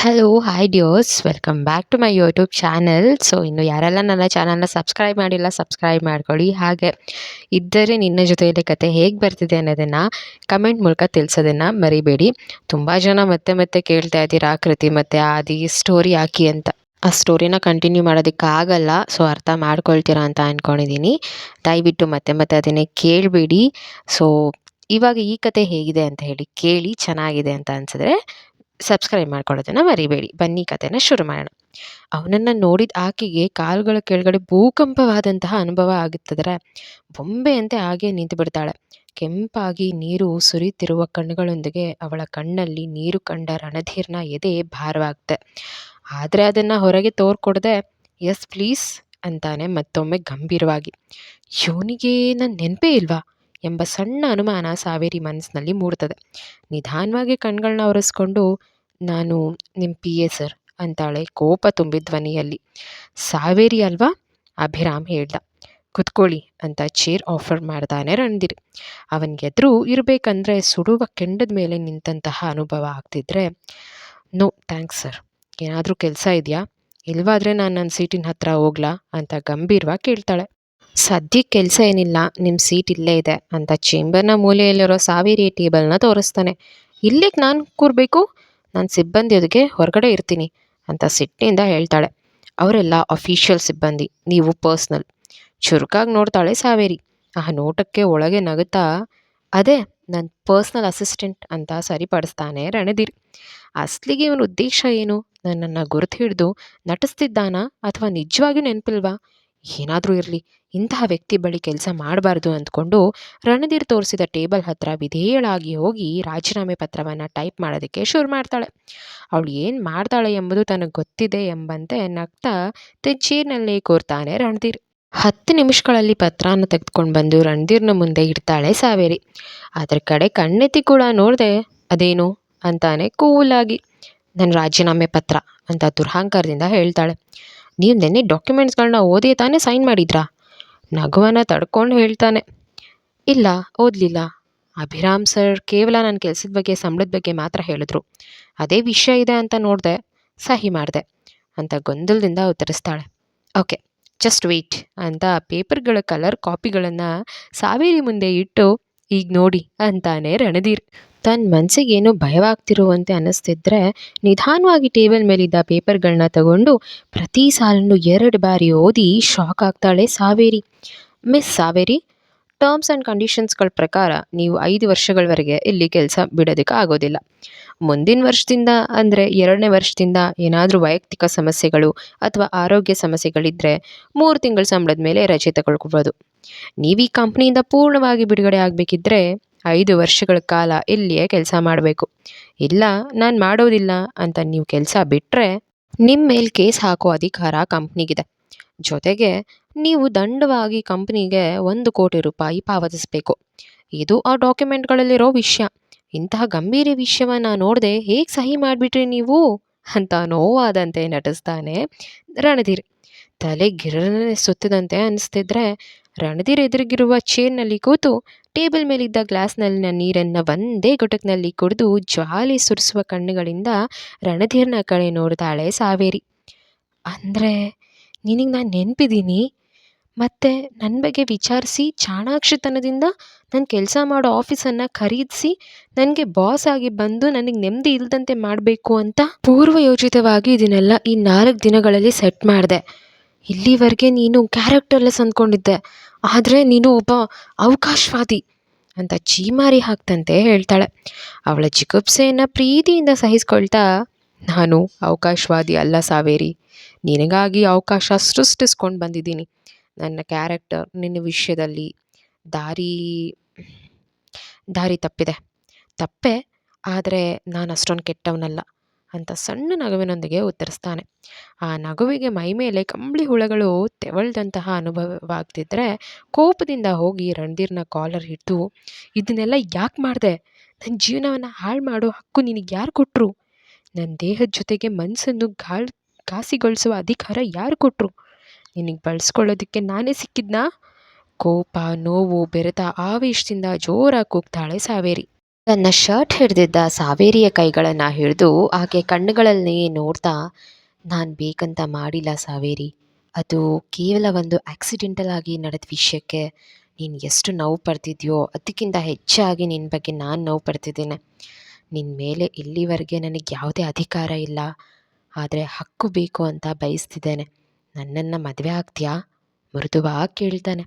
Hello hi ಡಿಯೋಸ್ welcome back to my YouTube channel so ಇನ್ನು ಯಾರೆಲ್ಲ ನನ್ನ ಚಾನಲ್ನ ಸಬ್ಸ್ಕ್ರೈಬ್ ಮಾಡಿಲ್ಲ ಸಬ್ಸ್ಕ್ರೈಬ್ ಮಾಡ್ಕೊಳ್ಳಿ. ಹಾಗೆ ಇದ್ದರೆ ನಿನ್ನ ಜೊತೆಯಲ್ಲಿ ಕತೆ ಹೇಗೆ ಬರ್ತಿದೆ ಅನ್ನೋದನ್ನು ಕಮೆಂಟ್ ಮೂಲಕ ತಿಳಿಸೋದನ್ನು ಮರಿಬೇಡಿ. ತುಂಬ ಜನ ಮತ್ತೆ ಮತ್ತೆ ಕೇಳ್ತಾ ಇದ್ದೀರಾ, ಕೃತಿ ಮತ್ತು ಆದಿ ಸ್ಟೋರಿ ಹಾಕಿ ಅಂತ. ಆ ಸ್ಟೋರಿನ ಕಂಟಿನ್ಯೂ ಮಾಡೋದಕ್ಕಾಗಲ್ಲ ಸೊ ಅರ್ಥ ಮಾಡ್ಕೊಳ್ತೀರಾ ಅಂತ ಅಂದ್ಕೊಂಡಿದ್ದೀನಿ ದಯವಿಟ್ಟು ಮತ್ತೆ ಮತ್ತೆ ಅದನ್ನೇ ಕೇಳಬೇಡಿ. ಸೊ ಇವಾಗ ಈ ಕತೆ ಹೇಗಿದೆ ಅಂತ ಹೇಳಿ ಕೇಳಿ, ಚೆನ್ನಾಗಿದೆ ಅಂತ ಅನಿಸಿದ್ರೆ ಸಬ್ಸ್ಕ್ರೈಬ್ ಮಾಡ್ಕೊಳ್ಳೋದನ್ನ ಮರಿಬೇಡಿ. ಬನ್ನಿ ಕತೆನ ಶುರು ಮಾಡೋಣ. ಅವನನ್ನು ನೋಡಿದ ಆಕೆಗೆ ಕಾಲುಗಳ ಕೆಳಗಡೆ ಭೂಕಂಪವಾದಂತಹ ಅನುಭವ ಆಗುತ್ತದರ? ಬೊಂಬೆಯಂತೆ ಹಾಗೆ ನಿಂತು ಬಿಡ್ತಾಳೆ. ಕೆಂಪಾಗಿ ನೀರು ಸುರಿತಿರುವ ಕಣ್ಣುಗಳೊಂದಿಗೆ ಅವಳ ಕಣ್ಣಲ್ಲಿ ನೀರು ಕಂಡ ರಣಧೀರ್ನ ಎದೆ ಭಾರವಾಗುತ್ತೆ. ಆದರೆ ಅದನ್ನು ಹೊರಗೆ ತೋರ್ಕೊಡದೆ ಎಸ್ ಪ್ಲೀಸ್ ಅಂತಾನೆ ಮತ್ತೊಮ್ಮೆ ಗಂಭೀರವಾಗಿ. ಇವನಿಗೆ ನನ್ನ ನೆನಪೇ ಇಲ್ವಾ? ಎಂಬ ಸಣ್ಣ ಅನುಮಾನ ಸಾವೇರಿ ಮನಸ್ಸಿನಲ್ಲಿ ಮೂಡ್ತದೆ. ನಿಧಾನವಾಗಿ ಕಣ್ಗಳನ್ನ ಒರೆಸ್ಕೊಂಡು, ನಾನು ನಿಮ್ಮ ಪಿ ಎ ಸರ್ ಅಂತಾಳೆ ಕೋಪ ತುಂಬಿದ ಧ್ವನಿಯಲ್ಲಿ. ಸಾವೇರಿ ಅಲ್ವಾ? ಅಭಿರಾಮ್ ಹೇಳ್ದ. ಕುತ್ಕೊಳ್ಳಿ ಅಂತ ಚೇರ್ ಆಫರ್ ಮಾಡ್ದಾನೆ ರಣಧೀರ್. ಅವನಿಗೆ ಎದುರು ಇರಬೇಕಂದ್ರೆ ಸುಡುವ ಕೆಂಡದ ಮೇಲೆ ನಿಂತಹ ಅನುಭವ ಆಗ್ತಿದ್ರೆ, ನೋ, ಥ್ಯಾಂಕ್ಸ್ ಸರ್. ಏನಾದರೂ ಕೆಲಸ ಇದೆಯಾ? ಇಲ್ವಾದ್ರೆ ನಾನು ನನ್ನ ಸೀಟಿನ ಹತ್ರ ಹೋಗ್ಲಾ? ಅಂತ ಗಂಭೀರವಾಗಿ ಕೇಳ್ತಾಳೆ. ಸದ್ಯಕ್ಕೆ ಕೆಲಸ ಏನಿಲ್ಲ ನಿಮ್ಮ ಸೀಟ್ ಇಲ್ಲೇ ಇದೆ ಅಂತ ಚೇಂಬರ್ನ ಮೂಲೆಯಲ್ಲಿರೋ ಸಾವೇರಿ ಟೇಬಲ್ನ ತೋರಿಸ್ತಾನೆ. ಇಲ್ಲಿಗೆ ನಾನು ಕೂರಬೇಕು? ನಾನು ಸಿಬ್ಬಂದಿಯೊದಕ್ಕೆ ಹೊರಗಡೆ ಇರ್ತೀನಿ ಅಂತ ಸಿಟ್ಟಿನಿಂದ ಹೇಳ್ತಾಳೆ. ಅವರೆಲ್ಲ ಅಫಿಷಿಯಲ್ ಸಿಬ್ಬಂದಿ, ನೀವು ಪರ್ಸ್ನಲ್ ಚುರುಕಾಗಿ ನೋಡ್ತಾಳೆ ಸಾವೇರಿ. ಆ ನೋಟಕ್ಕೆ ಒಳಗೆ ನಗುತ್ತಾ, ಅದೇ ನನ್ನ ಪರ್ಸ್ನಲ್ ಅಸಿಸ್ಟೆಂಟ್ ಅಂತ ಸರಿಪಡಿಸ್ತಾನೆ ರಣಧೀರ್. ಅಸ್ಲಿಗೆ ಇವನ ಉದ್ದೇಶ ಏನು? ನನ್ನನ್ನು ಗುರುತು ಹಿಡಿದು ನಟಿಸ್ತಿದ್ದಾನಾ ಅಥವಾ ನಿಜವಾಗಿಯೂ ನೆನಪಿಲ್ವಾ? ಏನಾದರೂ ಇರಲಿ, ಇಂತಹ ವ್ಯಕ್ತಿ ಬಳಿ ಕೆಲಸ ಮಾಡಬಾರ್ದು ಅಂದ್ಕೊಂಡು ರಣಧೀರ್ ತೋರಿಸಿದ ಟೇಬಲ್ ಹತ್ರ ವಿಧೇಯಳಾಗಿ ಹೋಗಿ ರಾಜೀನಾಮೆ ಪತ್ರವನ್ನು ಟೈಪ್ ಮಾಡೋದಕ್ಕೆ ಶುರು ಮಾಡ್ತಾಳೆ. ಅವಳು ಏನು ಮಾಡ್ತಾಳೆ ಎಂಬುದು ತನಗೆ ಗೊತ್ತಿದೆ ಎಂಬಂತೆ ನಗ್ತಾ ತೆಚ್ಚೀರ್ನಲ್ಲಿ ಕೂರ್ತಾನೆ ರಣಧೀರ್. ಹತ್ತು ನಿಮಿಷಗಳಲ್ಲಿ ಪತ್ರನ ತೆಗೆದುಕೊಂಡು ಬಂದು ರಣಧೀರ್ನ ಮುಂದೆ ಇಡ್ತಾಳೆ ಸಾವೇರಿ. ಅದರ ಕಡೆ ಕಣ್ಣೆತ್ತಿ ಕೂಡ ನೋಡಿದೆ ಅದೇನು ಅಂತಾನೆ ಕೂಲಾಗಿ ನನ್ನ ರಾಜೀನಾಮೆ ಪತ್ರ ಅಂತ ದುರಹಂಕಾರದಿಂದ ಹೇಳ್ತಾಳೆ. ನೀವು ನೆನ್ನೆ ಡಾಕ್ಯುಮೆಂಟ್ಸ್ಗಳನ್ನ ಓದಿ ತಾನೇ ಸೈನ್ ಮಾಡಿದ್ರಾ? ನಗುವನ್ನ ತಡ್ಕೊಂಡು ಹೇಳ್ತಾನೆ. ಇಲ್ಲ, ಓದಲಿಲ್ಲ. ಅಭಿರಾಮ್ ಸರ್ ಕೇವಲ ನನ್ನ ಕೆಲಸದ ಬಗ್ಗೆ, ಸಂಬಳದ ಬಗ್ಗೆ ಮಾತ್ರ ಹೇಳಿದ್ರು. ಅದೇ ವಿಷಯ ಇದೆ ಅಂತ ನೋಡಿದೆ, ಸಹಿ ಮಾಡಿದೆ ಅಂತ ಗೊಂದಲದಿಂದ ಉತ್ತರಿಸ್ತಾಳೆ. ಓಕೆ ಜಸ್ಟ್ ವೆಯ್ಟ್ ಅಂತ ಪೇಪರ್ಗಳ ಕಲರ್ ಕಾಪಿಗಳನ್ನು ಸಾವಿರಿ ಮುಂದೆ ಇಟ್ಟು, ಈಗ ನೋಡಿ ಅಂತಾನೆ ರಣಧೀರ್. ತನ್ನ ಮನಸ್ಸಿಗೆ ಏನೋ ಭಯವಾಗ್ತಿರುವಂತೆ ಅನ್ನಿಸ್ತಿದ್ರೆ ನಿಧಾನವಾಗಿ ಟೇಬಲ್ ಮೇಲಿದ್ದ ಪೇಪರ್ಗಳನ್ನ ತಗೊಂಡು ಪ್ರತಿ ಸಾಲನ್ನು ಎರಡು ಬಾರಿ ಓದಿ ಶಾಕ್ ಆಗ್ತಾಳೆ Saveri. Miss Saveri, terms and ಕಂಡೀಷನ್ಸ್ಗಳ ಪ್ರಕಾರ ನೀವು ಐದು ವರ್ಷಗಳವರೆಗೆ ಇಲ್ಲಿ ಕೆಲಸ ಬಿಡೋದಕ್ಕೆ ಆಗೋದಿಲ್ಲ. ಮುಂದಿನ ವರ್ಷದಿಂದ ಅಂದರೆ ಎರಡನೇ ವರ್ಷದಿಂದ ಏನಾದರೂ ವೈಯಕ್ತಿಕ ಸಮಸ್ಯೆಗಳು ಅಥವಾ ಆರೋಗ್ಯ ಸಮಸ್ಯೆಗಳಿದ್ದರೆ ಮೂರು ತಿಂಗಳ ಸಂಬಳದ ಮೇಲೆ ರಜೆ ತಗೊಳ್ಕೊಬೋದು. ನೀವು ಈ ಕಂಪ್ನಿಯಿಂದ ಪೂರ್ಣವಾಗಿ ಬಿಡುಗಡೆ ಆಗಬೇಕಿದ್ರೆ ಐದು ವರ್ಷಗಳ ಕಾಲ ಇಲ್ಲಿಯೇ ಕೆಲಸ ಮಾಡಬೇಕು. ಇಲ್ಲ, ನಾನು ಮಾಡೋದಿಲ್ಲ ಅಂತ ನೀವು ಕೆಲಸ ಬಿಟ್ಟರೆ ನಿಮ್ಮ ಮೇಲೆ ಕೇಸ್ ಹಾಕೋ ಅಧಿಕಾರ ಕಂಪ್ನಿಗಿದೆ. ಜೊತೆಗೆ ನೀವು ದಂಡವಾಗಿ ಕಂಪ್ನಿಗೆ ಒಂದು ಕೋಟಿ ರೂಪಾಯಿ ಪಾವತಿಸಬೇಕು. ಇದು ಆ ಡಾಕ್ಯುಮೆಂಟ್ಗಳಲ್ಲಿರೋ ವಿಷಯ. ಇಂತಹ ಗಂಭೀರ ವಿಷಯವನ್ನು ನೋಡದೆ ಹೇಗೆ ಸಹಿ ಮಾಡಿಬಿಟ್ರಿ ನೀವು? ಅಂತ ನೋವಾದಂತೆ ನಟಿಸ್ತಾನೆ ರಣಧೀರ್. ತಲೆ ಗಿರನೆ ಸುತ್ತಿದಂತೆ ಅನಿಸ್ತಿದ್ರೆ ರಣಧೀರ್ ಎದುರಿಗಿರುವ ಚೇರ್ನಲ್ಲಿ ಕೂತು ಟೇಬಲ್ ಮೇಲಿದ್ದ ಗ್ಲಾಸ್ನಲ್ಲಿನ ನೀರನ್ನು ಒಂದೇ ಗುಟಕ್ನಲ್ಲಿ ಕುಡಿದು ಜಾಲಿ ಸುರಿಸುವ ಕಣ್ಣುಗಳಿಂದ ರಣಧೀರ್ನ ಕಡೆ ನೋಡ್ತಾಳೆ ಸಾವೇರಿ. ಅಂದರೆ ನಿನಗೆ ನಾನು ನೆನಪಿದ್ದೀನಿ ಮತ್ತು ನನ್ನ ಬಗ್ಗೆ ವಿಚಾರಿಸಿ ಚಾಣಾಕ್ಷತನದಿಂದ ನನ್ನ ಕೆಲಸ ಮಾಡೋ ಆಫೀಸನ್ನು ಖರೀದಿಸಿ ನನಗೆ ಬಾಸ್ ಆಗಿ ಬಂದು ನನಗೆ ನೆಮ್ಮದಿ ಇಲ್ಲದಂತೆ ಮಾಡಬೇಕು ಅಂತ? ಪೂರ್ವಯೋಜಿತವಾಗಿ ಇದನ್ನೆಲ್ಲ ಈ ನಾಲ್ಕು ದಿನಗಳಲ್ಲಿ ಸೆಟ್ ಮಾಡಿದೆ. ಇಲ್ಲಿವರೆಗೆ ನೀನು ಕ್ಯಾರೆಕ್ಟರ್ಲೆಸ್ ಅಂದ್ಕೊಂಡಿದ್ದೆ. ಆದರೆ ನೀನು ಒಬ್ಬ ಅವಕಾಶವಾದಿ ಅಂತ ಚೀಮಾರಿ ಹಾಕ್ತಂತೆ ಹೇಳ್ತಾಳೆ. ಅವಳ ಜಿಗುಪ್ಸೆಯನ್ನು ಪ್ರೀತಿಯಿಂದ ಸಹಿಸ್ಕೊಳ್ತಾ, ನಾನು ಅವಕಾಶವಾದಿ ಅಲ್ಲ ಸಾವೇರಿ. ನಿನಗಾಗಿ ಅವಕಾಶ ಸೃಷ್ಟಿಸ್ಕೊಂಡು ಬಂದಿದ್ದೀನಿ. ನನ್ನ ಕ್ಯಾರೆಕ್ಟರ್ ನಿನ್ನ ವಿಷಯದಲ್ಲಿ ದಾರಿ ದಾರಿ ತಪ್ಪಿದೆ. ತಪ್ಪೆ, ಆದರೆ ನಾನು ಅಷ್ಟೊಂದು ಕೆಟ್ಟವನಲ್ಲ. ಅಂತ ಸಣ್ಣ ನಗುವಿನೊಂದಿಗೆ ಉತ್ತರಿಸ್ತಾನೆ. ಆ ನಗುವಿಗೆ ಮೈಮೇಲೆ ಕಂಬಳಿ ಹುಳಗಳು ತೆವಳ್ದಂತಹ ಅನುಭವವಾಗ್ತಿದ್ರೆ ಕೋಪದಿಂದ ಹೋಗಿ ರಣಧೀರ್ನ ಕಾಲರ್ ಹಿಡಿದು, ಇದನ್ನೆಲ್ಲ ಯಾಕೆ ಮಾಡಿದೆ? ನನ್ನ ಜೀವನವನ್ನು ಹಾಳು ಮಾಡೋ ಹಕ್ಕು ನಿನಗೆ ಯಾರು ಕೊಟ್ಟರು ನನ್ನ ದೇಹದ ಜೊತೆಗೆ ಮನಸ್ಸನ್ನು ಗಾಳ್ ಘಾಸಿಗೊಳಿಸುವ ಅಧಿಕಾರ ಯಾರು ಕೊಟ್ಟರು ನಿನಗೆ ಬಳಸ್ಕೊಳ್ಳೋದಕ್ಕೆ ನಾನೇ ಸಿಕ್ಕಿದ್ನಾ? ಕೋಪ, ನೋವು, ಬೆರೆತ ಆವೇಶದಿಂದ ಜೋರಾಗಿ ಕೂಗ್ತಾಳೆ ಸಾವೇರಿ. ತನ್ನ ಶರ್ಟ್ ಹಿಡಿದಿದ್ದ ಸಾವೇರಿಯ ಕೈಗಳನ್ನು ಹಿಡಿದು ಆಕೆ ಕಣ್ಣುಗಳಲ್ಲಿ ನೋಡ್ತಾ, ನಾನು ಬೇಕಂತ ಮಾಡಿಲ್ಲ ಸಾವೇರಿ. ಅದು ಕೇವಲ ಒಂದು ಆಕ್ಸಿಡೆಂಟಲ್ ಆಗಿ ನಡೆದ ವಿಷಯಕ್ಕೆ ನೀನು ಎಷ್ಟು ನೋವು ಪಡ್ತಿದ್ಯೋ, ಅದಕ್ಕಿಂತ ಹೆಚ್ಚಾಗಿ ನಿನ್ನ ಬಗ್ಗೆ ನಾನು ನೋವು ಪಡ್ತಿದ್ದೇನೆ. ನಿನ್ನ ಮೇಲೆ ಇಲ್ಲಿವರೆಗೆ ನನಗೆ ಯಾವುದೇ ಅಧಿಕಾರ ಇಲ್ಲ. ಆದರೆ ಹಕ್ಕು ಬೇಕು ಅಂತ ಬಯಸ್ತಿದ್ದೇನೆ. ನನ್ನನ್ನು ಮದುವೆ ಆಗ್ತೀಯಾ? ಮೃದುವಾಗಿ ಕೇಳ್ತಾನೆ.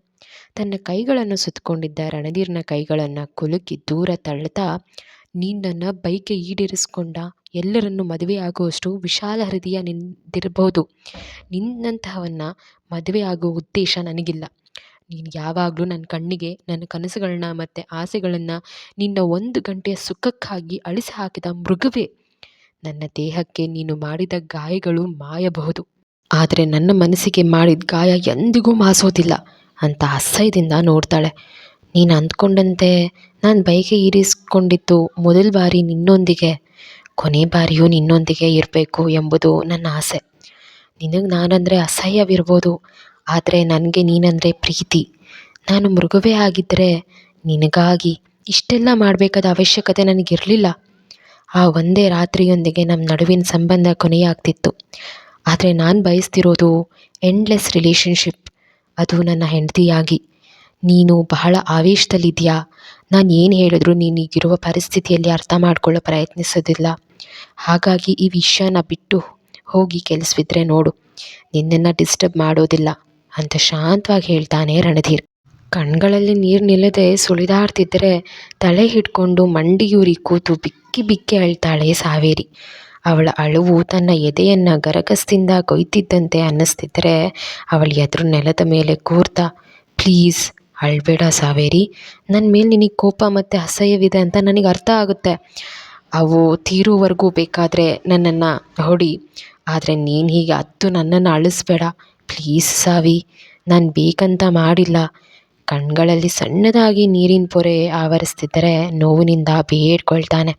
ತನ್ನ ಕೈಗಳನ್ನು ಸುತ್ತಕೊಂಡಿದ್ದ ರಣಧೀರ್ನ ಕೈಗಳನ್ನು ಕುಲುಕಿ ದೂರ ತಳ್ಳುತ್ತಾ ನಿನ್ನನ್ನು ನನ್ನ ಬೈಕೆ ಈಡೇರಿಸ್ಕೊಂಡ ಎಲ್ಲರನ್ನು ಮದುವೆ ಆಗುವಷ್ಟು ವಿಶಾಲ ಹೃದಯ ನಿಂದಿರಬಹುದು ನಿನ್ನಂತಹವನ್ನ ಮದುವೆ ಆಗುವ ಉದ್ದೇಶ ನನಗಿಲ್ಲ. ನೀನು ಯಾವಾಗಲೂ ನನ್ನ ಕಣ್ಣಿಗೆ, ನನ್ನ ಕನಸುಗಳನ್ನ ಮತ್ತು ಆಸೆಗಳನ್ನು ನಿನ್ನ ಒಂದು ಗಂಟೆಯ ಸುಖಕ್ಕಾಗಿ ಅಳಿಸಿ ಹಾಕಿದ ಮೃಗವೇ. ನನ್ನ ದೇಹಕ್ಕೆ ನೀನು ಮಾಡಿದ ಗಾಯಗಳು ಮಾಯಬಹುದು. ಆದರೆ ನನ್ನ ಮನಸ್ಸಿಗೆ ಮಾಡಿದ ಗಾಯ ಎಂದಿಗೂ ಮಾಸೋದಿಲ್ಲ ಅಂತ ಅಸಹ್ಯದಿಂದ ನೋಡ್ತಾಳೆ. ನೀನು ಅಂದ್ಕೊಂಡಂತೆ ನಾನು ಬೈಕೆ ಇರಿಸ್ಕೊಂಡಿದ್ದು ಮೊದಲ ಬಾರಿ ನಿನ್ನೊಂದಿಗೆ, ಕೊನೆ ಬಾರಿಯೂ ನಿನ್ನೊಂದಿಗೆ ಇರಬೇಕು ಎಂಬುದು ನನ್ನ ಆಸೆ. ನಿನಗೆ ನಾನಂದರೆ ಅಸಹ್ಯವಿರ್ಬೋದು, ಆದರೆ ನನಗೆ ನೀನಂದರೆ ಪ್ರೀತಿ. ನಾನು ಮೃಗವೇ ಆಗಿದ್ದರೆ ನಿನಗಾಗಿ ಇಷ್ಟೆಲ್ಲ ಮಾಡಬೇಕಾದ ಅವಶ್ಯಕತೆ ನನಗಿರಲಿಲ್ಲ. ಆ ಒಂದೇ ರಾತ್ರಿಯೊಂದಿಗೆ ನಮ್ಮ ನಡುವಿನ ಸಂಬಂಧ ಕೊನೆಯಾಗ್ತಿತ್ತು. ಆದರೆ ನಾನು ಬಯಸ್ತಿರೋದು ಎಂಡ್ಲೆಸ್ ರಿಲೇಷನ್ಶಿಪ್ ಅದು ನನ್ನ ಹೆಂಡತಿಯಾಗಿ. ನೀನು ಬಹಳ ಆವೇಶದಲ್ಲಿದೆಯಾ? ನಾನು ಏನು ಹೇಳಿದ್ರು ನೀನೀಗಿರುವ ಪರಿಸ್ಥಿತಿಯಲ್ಲಿ ಅರ್ಥ ಮಾಡ್ಕೊಳ್ಳೋ ಪ್ರಯತ್ನಿಸೋದಿಲ್ಲ. ಹಾಗಾಗಿ ಈ ವಿಷಯನ ಬಿಟ್ಟು ಹೋಗಿ ಕೆಲಸವಿದ್ರೆ ನೋಡು. ನಿನ್ನನ್ನು ಡಿಸ್ಟರ್ಬ್ ಮಾಡೋದಿಲ್ಲ ಅಂತ ಶಾಂತವಾಗಿ ಹೇಳ್ತಾನೆ ರಣಧೀರ್. ಕಣ್ಗಳಲ್ಲಿ ನೀರು ನಿಲ್ಲದೆ ಸುಳಿದಾಡ್ತಿದ್ದರೆ ತಲೆ ಹಿಡ್ಕೊಂಡು ಮಂಡಿಯೂರಿ ಕೂತು ಬಿಕ್ಕಿ ಬಿಕ್ಕಿ ಅಳ್ತಾಳೆ ಸಾವೇರಿ. ಅವಳ ಅಳುವು ತನ್ನ ಎದೆಯನ್ನು ಗರಗಸದಿಂದ ಕೊಯ್ತಿದ್ದಂತೆ ಅನ್ನಿಸ್ತಿದ್ದರೆ ಅವಳ ಎದುರು ನೆಲದ ಮೇಲೆ ಕೂರ್ತಾ, ಪ್ಲೀಸ್, ಅಳ್ಬೇಡ ಸಾವೇರಿ. ನನ್ನ ಮೇಲೆ ನಿನಗೆ ಕೋಪ ಮತ್ತು ಅಸಹ್ಯವಿದೆ ಅಂತ ನನಗೆ ಅರ್ಥ ಆಗುತ್ತೆ. ಅವು ತೀರುವರೆಗೂ ಬೇಕಾದರೆ ನನ್ನನ್ನು ಹೊಡಿ ಆದರೆ ನೀನು ಹೀಗೆ ಹತ್ತು ನನ್ನನ್ನು ಅಳಿಸ್ಬೇಡ. ಪ್ಲೀಸ್ ಸಾವಿ, ನಾನು ಬೇಕಂತ ಮಾಡಿಲ್ಲ. ಕಣ್ಗಳಲ್ಲಿ ಸಣ್ಣದಾಗಿ ನೀರಿನ ಪೊರೆ ಆವರಿಸ್ತಿದ್ದರೆ ನೋವಿನಿಂದ ಬೇಡ್ಕೊಳ್ತಾನೆ.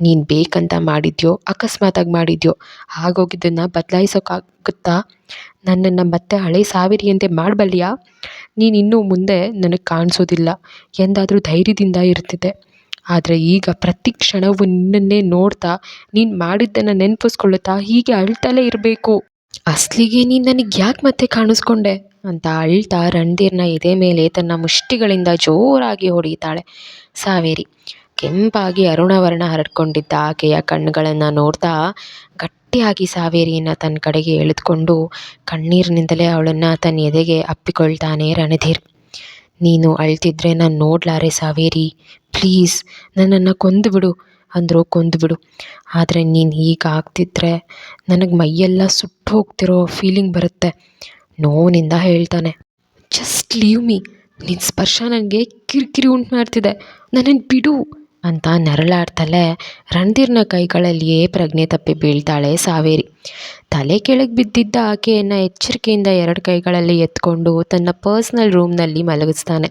ನೀನು ಬೇಕಂತ ಮಾಡಿದ್ಯೋ ಅಕಸ್ಮಾತಾಗಿ ಮಾಡಿದ್ಯೋ, ಆಗೋಗಿದ್ದನ್ನು ಬದಲಾಯಿಸೋಕ್ಕಾಗುತ್ತಾ ನನ್ನನ್ನು ಮತ್ತೆ ಹಳೆ ಸಾವಿರಿಯಂತೆ ಮಾಡಬಲ್ಲಿಯಾ ನೀನು ಇನ್ನು ಮುಂದೆ ನನಗೆ ಕಾಣಿಸೋದಿಲ್ಲ. ಎಂದಾದರೂ ಧೈರ್ಯದಿಂದ ಇರ್ತಿದ್ದೆ. ಆದರೆ ಈಗ ಪ್ರತಿ ಕ್ಷಣವೂ ನಿನ್ನನ್ನೇ ನೋಡ್ತಾ, ನೀನು ಮಾಡಿದ್ದನ್ನು ನೆನಪಿಸ್ಕೊಳ್ಳುತ್ತಾ ಹೀಗೆ ಅಳ್ತಲೇ ಇರಬೇಕು. ಅಸಲಿಗೆ ನೀನು ನನಗೆ ಯಾಕೆ ಮತ್ತೆ ಕಾಣಿಸ್ಕೊಂಡೆ? ಅಂತ ಅಳ್ತಾ ರಣಧೀರ್ನ ಎದೆ ಮೇಲೆ ತನ್ನ ಮುಷ್ಟಿಗಳಿಂದ ಜೋರಾಗಿ ಹೊಡೆಯುತ್ತಾಳೆ ಸಾವೇರಿ ಕೆಂಪಾಗಿ ಅರುಣವರ್ಣ ಹರಡ್ಕೊಂಡಿದ್ದ ಆಕೆಯ ಕಣ್ಣುಗಳನ್ನು ನೋಡ್ತಾ ಗಟ್ಟಿಯಾಗಿ ಸಾವೇರಿಯನ್ನು ತನ್ನ ಕಡೆಗೆ ಎಳೆದುಕೊಂಡು ಕಣ್ಣೀರಿನಿಂದಲೇ ಅವಳನ್ನು ತನ್ನ ಎದೆಗೆ ಅಪ್ಪಿಕೊಳ್ತಾನೆ ರಣಧೀರ್. ನೀನು ಅಳ್ತಿದ್ರೆ ನಾನು ನೋಡ್ಲಾರೆ ಸಾವೇರಿ. ಪ್ಲೀಸ್, ನನ್ನನ್ನು ಕೊಂದು ಬಿಡು ಅಂದರು ಕೊಂದು ಬಿಡು ಆದರೆ ನೀನು ಹೀಗೆ ಆಗ್ತಿದ್ರೆ ನನಗೆ ಮೈಯೆಲ್ಲ ಸುಟ್ಟು ಹೋಗ್ತಿರೋ ಫೀಲಿಂಗ್ ಬರುತ್ತೆ. ನೋವಿನಿಂದ ಹೇಳ್ತಾನೆ, ಜಸ್ಟ್ ಲೀವ್ ಮೀ. ನಿನ್ನ ಸ್ಪರ್ಶ ನನಗೆ ಕಿರಿಕಿರಿ ಉಂಟು ಮಾಡ್ತಿದೆ. ನನ್ನನ್ನು ಬಿಡು. ಅಂತ ನರಳಾಡ್ತಲೇ ರಣಧೀರ್ನ ಕೈಗಳಲ್ಲಿಯೇ ಪ್ರಜ್ಞೆ ತಪ್ಪಿ ಬೀಳ್ತಾಳೆ ಸಾವೇರಿ. ತಲೆ ಕೆಳಗೆ ಬಿದ್ದಿದ್ದ ಆಕೆಯನ್ನು ಎಚ್ಚರಿಕೆಯಿಂದ ಎರಡು ಕೈಗಳಲ್ಲಿ ಎತ್ಕೊಂಡು ತನ್ನ ಪರ್ಸ್ನಲ್ ರೂಮ್ನಲ್ಲಿ ಮಲಗಿಸ್ತಾನೆ.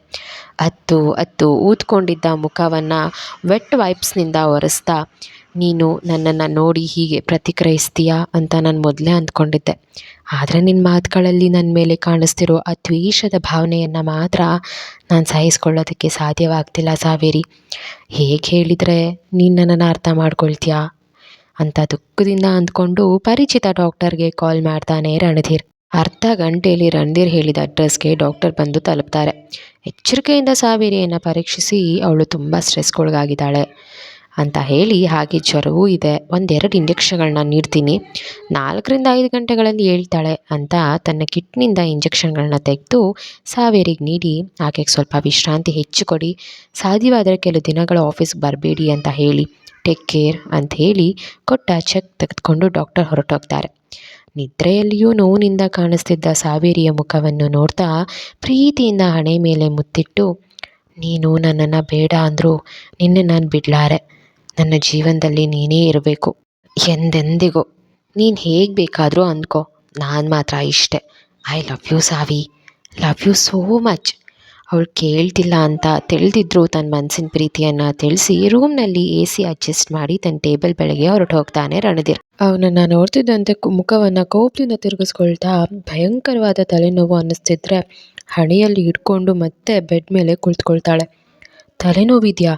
ಅತ್ತು ಅತ್ತು ಊದ್ಕೊಂಡಿದ್ದ ಮುಖವನ್ನು ವೆಟ್ ವೈಪ್ಸ್ನಿಂದ ಒರೆಸ್ತಾ ನೀನು ನನ್ನನ್ನು ನೋಡಿ ಹೀಗೆ ಪ್ರತಿಕ್ರಿಯಿಸ್ತೀಯಾ ಅಂತ ನಾನು ಮೊದಲೇ ಅಂದ್ಕೊಂಡಿದ್ದೆ. ಆದರೆ ನಿನ್ನ ಮಾತುಗಳಲ್ಲಿ ನನ್ನ ಮೇಲೆ ಕಾಣಿಸ್ತಿರೋ ಆ ದ್ವೇಷದ ಭಾವನೆಯನ್ನು ಮಾತ್ರ ನಾನು ಸಹಿಸ್ಕೊಳ್ಳೋದಕ್ಕೆ ಸಾಧ್ಯವಾಗ್ತಿಲ್ಲ ಸಾವೇರಿ. ಹೇಗೆ ಹೇಳಿದರೆ ನೀನು ನನ್ನನ್ನು ಅರ್ಥ ಮಾಡ್ಕೊಳ್ತೀಯಾ ಅಂತ ದುಃಖದಿಂದ ಅಂದ್ಕೊಂಡು ಪರಿಚಿತ ಡಾಕ್ಟರ್ಗೆ ಕಾಲ್ ಮಾಡ್ತಾನೆ ರಣಧೀರ್. ಅರ್ಧ ಗಂಟೆಯಲ್ಲಿ ರಣಧೀರ್ ಹೇಳಿದ ಅಡ್ರೆಸ್ಗೆ ಡಾಕ್ಟರ್ ಬಂದು ತಲುಪ್ತಾರೆ. ಎಚ್ಚರಿಕೆಯಿಂದ ಸಾವೇರಿಯನ್ನು ಪರೀಕ್ಷಿಸಿ ಅವಳು ತುಂಬ ಸ್ಟ್ರೆಸ್ಗೊಳಗಾಗಿದ್ದಾಳೆ ಅಂತ ಹೇಳಿ ಹಾಗೆ ಜ್ವರವೂ ಇದೆ. ಒಂದೆರಡು ಇಂಜೆಕ್ಷನ್ಗಳನ್ನ ನೀಡ್ತೀನಿ. ನಾಲ್ಕರಿಂದ ಐದು ಗಂಟೆಗಳಲ್ಲಿ ಹೇಳ್ತಾಳೆ ಅಂತ ತನ್ನ ಕಿಟ್ನಿಂದ ಇಂಜೆಕ್ಷನ್ಗಳನ್ನ ತೆಗೆದು ಸಾವೇರಿಗೆ ನೀಡಿ ಆಕೆಗೆ ಸ್ವಲ್ಪ ವಿಶ್ರಾಂತಿ ಹೆಚ್ಚು ಕೊಡಿ. ಸಾಧ್ಯವಾದರೆ ಕೆಲವು ದಿನಗಳ ಆಫೀಸ್ಗೆ ಬರಬೇಡಿ ಅಂತ ಹೇಳಿ ಟೇಕ್ ಕೇರ್ ಅಂತ ಹೇಳಿ ಕೊಟ್ಟ ಚೆಕ್ ತೆಗೆದುಕೊಂಡು ಡಾಕ್ಟರ್ ಹೊರಟೋಗ್ತಾರೆ. ನಿದ್ರೆಯಲ್ಲಿಯೂ ನೋವಿನಿಂದ ಕಾಣಿಸ್ತಿದ್ದ ಸಾವೇರಿಯ ಮುಖವನ್ನು ನೋಡ್ತಾ ಪ್ರೀತಿಯಿಂದ ಹಣೆ ಮೇಲೆ ಮುತ್ತಿಟ್ಟು, ನೀನು ನನ್ನನ್ನು ಬೇಡ ಅಂದರೂ ನಿನ್ನೆ ನಾನು ಬಿಡಲಾರೆ. ನನ್ನ ಜೀವನದಲ್ಲಿ ನೀನೇ ಇರಬೇಕು. ಎಂದೆಂದಿಗೂ. ನೀನು ಹೇಗೆ ಬೇಕಾದರೂ ಅಂದ್ಕೋ. ನಾನು ಮಾತ್ರ ಇಷ್ಟೆ. I love you Savi. Love you so much ಅವಳು ಕೇಳ್ತಿಲ್ಲ ಅಂತ ತಿಳಿದಿದ್ರು ತನ್ನ ಮನಸ್ಸಿನ ಪ್ರೀತಿಯನ್ನು ತಿಳಿಸಿ ರೂಮ್ನಲ್ಲಿ ಎ ಸಿ ಅಡ್ಜಸ್ಟ್ ಮಾಡಿ ತನ್ನ ಟೇಬಲ್ ಬೆಳಗ್ಗೆ ಹೊರಟು ಹೋಗ್ತಾನೆ ರಣಧೀರ್. ಅವನನ್ನು ನೋಡ್ತಿದ್ದಂತೆ ಮುಖವನ್ನು ಕೋಪದಿಂದ ತಿರುಗಿಸ್ಕೊಳ್ತಾ ಭಯಂಕರವಾದ ತಲೆನೋವು ಅನ್ನಿಸ್ತಿದ್ರೆ ಹಣೆಯಲ್ಲಿ ಹಿಡ್ಕೊಂಡು ಮತ್ತೆ ಬೆಡ್ ಮೇಲೆ ಕುಳಿತುಕೊಳ್ತಾಳೆ. ತಲೆನೋವಿದೆಯಾ?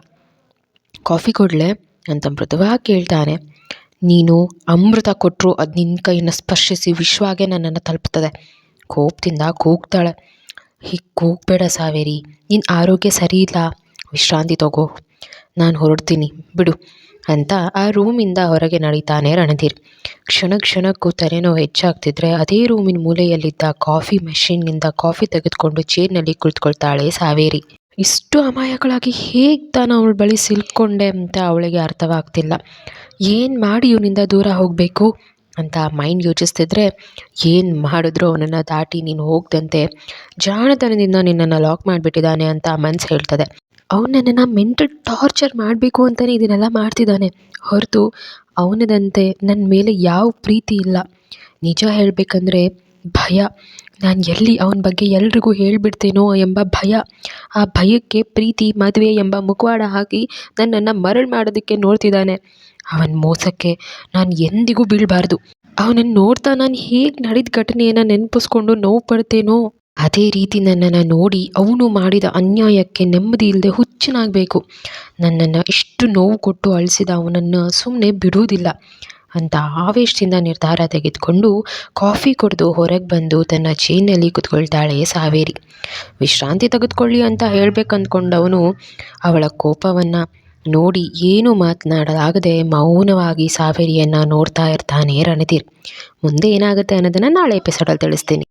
ಕಾಫಿ ಕೊಡಲೆ? ಅಂತ ಮೃದುವಾಗಿ ಕೇಳ್ತಾನೆ ನೀನು ಅಮೃತ ಕೊಟ್ಟರು ಅದು ನಿನ್ನ ಕೈಯನ್ನು ಸ್ಪರ್ಶಿಸಿ ವಿಶ್ವಾಗೆ ನನ್ನನ್ನು ತಲುಪ್ತದೆ ಕೋಪದಿಂದ ಕೂಗ್ತಾಳೆ. ಹೀಗೆ ಕೂಗಬೇಡ ಸಾವೇರಿ. ನಿನ್ನ ಆರೋಗ್ಯ ಸರಿ ಇಲ್ಲ ವಿಶ್ರಾಂತಿ ತಗೋ. ನಾನು ಹೊರಡ್ತೀನಿ. ಬಿಡು. ಅಂತ ಆ ರೂಮಿಂದ ಹೊರಗೆ ನಡೀತಾನೆ ರಣಧೀರ್. ಕ್ಷಣ ಕ್ಷಣಕ್ಕೂ ತಲೆನೋವು ಹೆಚ್ಚಾಗ್ತಿದ್ರೆ ಅದೇ ರೂಮಿನ ಮೂಲೆಯಲ್ಲಿದ್ದ ಕಾಫಿ ಮೆಷಿನ್ನಿಂದ ಕಾಫಿ ತೆಗೆದುಕೊಂಡು ಚೇರ್ನಲ್ಲಿ ಕುಳಿತುಕೊಳ್ತಾಳೆ ಸಾವೇರಿ. ಇಷ್ಟು ಅಮಾಯಕಳಾಗಿ ಹೇಗೆ ತಾನು ಅವಳ ಬಳಿ ಸಿಲ್ಕೊಂಡೆ ಅಂತ ಅವಳಿಗೆ ಅರ್ಥವಾಗ್ತಿಲ್ಲ. ಏನು ಮಾಡಿ ಇವನಿಂದ ದೂರ ಹೋಗಬೇಕು? ಅಂತ ಮೈಂಡ್ ಯೋಚಿಸ್ತಿದ್ರೆ, ಏನು ಮಾಡಿದ್ರು ಅವನನ್ನು ದಾಟಿ ನೀನು ಹೋಗ್ದಂತೆ? ಜಾಣತನದಿಂದ ನಿನ್ನನ್ನು ಲಾಕ್ ಮಾಡಿಬಿಟ್ಟಿದ್ದಾನೆ ಅಂತ ಮನ್ಸು ಹೇಳ್ತದೆ. ಅವನು ನನ್ನನ್ನು ಮೆಂಟಲ್ ಟಾರ್ಚರ್ ಮಾಡಬೇಕು ಅಂತಲೇ ಇದನ್ನೆಲ್ಲ ಮಾಡ್ತಿದ್ದಾನೆ. ಹೊರತು ಅವನದಂತೆ ನನ್ನ ಮೇಲೆ ಯಾವ ಪ್ರೀತಿ ಇಲ್ಲ. ನಿಜ ಹೇಳಬೇಕಂದ್ರೆ ಭಯ. ನಾನು ಎಲ್ಲಿ ಅವನ ಬಗ್ಗೆ ಎಲ್ರಿಗೂ ಹೇಳಿಬಿಡ್ತೇನೋ ಎಂಬ ಭಯ. ಆ ಭಯಕ್ಕೆ ಪ್ರೀತಿ, ಮದುವೆ ಎಂಬ ಮುಖವಾಡ ಹಾಕಿ ನನ್ನನ್ನು ಮರಳು ಮಾಡೋದಕ್ಕೆ ನೋಡ್ತಿದ್ದಾನೆ. ಅವನ ಮೋಸಕ್ಕೆ ನಾನು ಎಂದಿಗೂ ಬೀಳಬಾರ್ದು. ಅವನನ್ನು ನೋಡ್ತಾ ನಾನು ಹೇಗೆ ನಡೆದ ಘಟನೆಯನ್ನು ನೆನಪಿಸ್ಕೊಂಡು ನೋವು ಪಡ್ತೇನೋ? ಅದೇ ರೀತಿ ನನ್ನನ್ನು ನೋಡಿ ಅವನು ಮಾಡಿದ ಅನ್ಯಾಯಕ್ಕೆ ನೆಮ್ಮದಿ ಇಲ್ಲದೆ ಹುಚ್ಚನಾಗಬೇಕು. ನನ್ನನ್ನು ಇಷ್ಟು ನೋವು ಕೊಟ್ಟು ಅಳಿಸಿದ ಅವನನ್ನು ಸುಮ್ಮನೆ ಬಿಡುವುದಿಲ್ಲ ಅಂತ ಆವೇಶದಿಂದ ನಿರ್ಧಾರ ತೆಗೆದುಕೊಂಡು ಕಾಫಿ ಕುಡಿದು ಹೊರಗೆ ಬಂದು ತನ್ನ ಚೇನಲ್ಲಿ ಕುತ್ಕೊಳ್ತಾಳೆ ಸಾವೇರಿ. ವಿಶ್ರಾಂತಿ ತೆಗೆದುಕೊಳ್ಳಿ ಅಂತ ಹೇಳಬೇಕಂದ್ಕೊಂಡವನು ಅವಳ ಕೋಪವನ್ನು ನೋಡಿ ಏನು ಮಾತನಾಡಲಾಗದೆ ಮೌನವಾಗಿ ಸಾವೇರಿಯನ್ನು ನೋಡ್ತಾ ಇರ್ತಾನೆ ರಣಧೀರ್. ಮುಂದೆ ಏನಾಗುತ್ತೆ ಅನ್ನೋದನ್ನು ನಾಳೆ ಎಪಿಸೋಡಲ್ಲಿ ತಿಳಿಸ್ತೀನಿ.